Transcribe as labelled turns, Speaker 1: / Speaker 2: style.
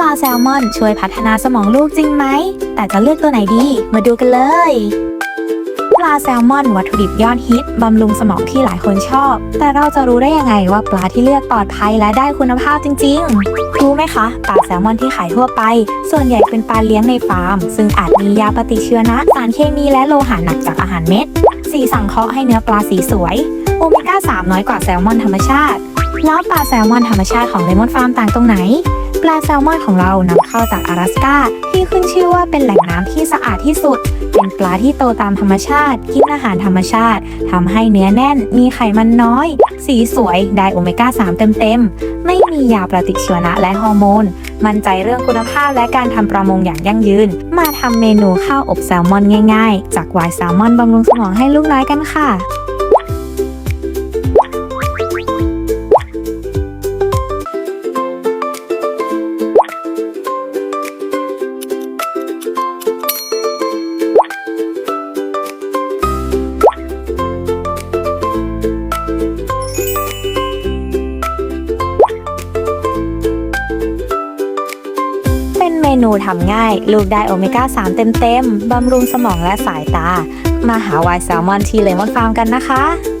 Speaker 1: ลาแซลมอนช่วยพัฒนาสมองลูกจริงไหม แต่จะเลือกตัวไหนดี มาดูกันเลย ปลาแซลมอนวัตถุดิบยอดฮิต บำรุงสมองที่หลายคนชอบ แต่เราจะรู้ได้ยังไงว่าปลาที่เลือกปลอดภัยและได้คุณภาพจริง ๆ รู้ไหมคะ ปลาแซลมอนที่ขายทั่วไป ส่วนใหญ่เป็นปลาเลี้ยงในฟาร์ม ซึ่งอาจมียาปฏิชีวนะ สารเคมีและโลหะหนักจากอาหารเม็ด สีสังเคราะห์ให้เนื้อปลาสีสวย โอเมก้า 3 น้อยกว่าแซลมอนธรรมชาติ แล้วปลาแซลมอนธรรมชาติของเลมอนฟาร์มต่างตรงไหน ปลาแซลมอนของเรานำเข้าจาก阿拉斯ก้าที่ขึ้นชื่อว่าเป็นแหล่งน้ำที่สะอาดที่สุด เป็นปลาที่โตตามธรรมชาติ กินอาหารธรรมชาติทำให้เนื้อแน่น มีไขมันน้อย สีสวย ได้โอเมก้า 3 เต็มๆ ไม่มียาปฏิชีวนะและฮอร์โมน มั่นใจเรื่องคุณภาพและการทำประมงอย่างยั่งยืน มาทำเมนูข้าวอบแซลมอนง่ายๆ จากวายแซลมอนบำรุงสมองให้ลูกน้อยกันค่ะ นูทำง่าย ลูกได้โอเมก้า 3 เต็มๆบำรุงสมองและสายตา มาหาวายแซลมอนที่เลมอนฟาร์มกันนะคะ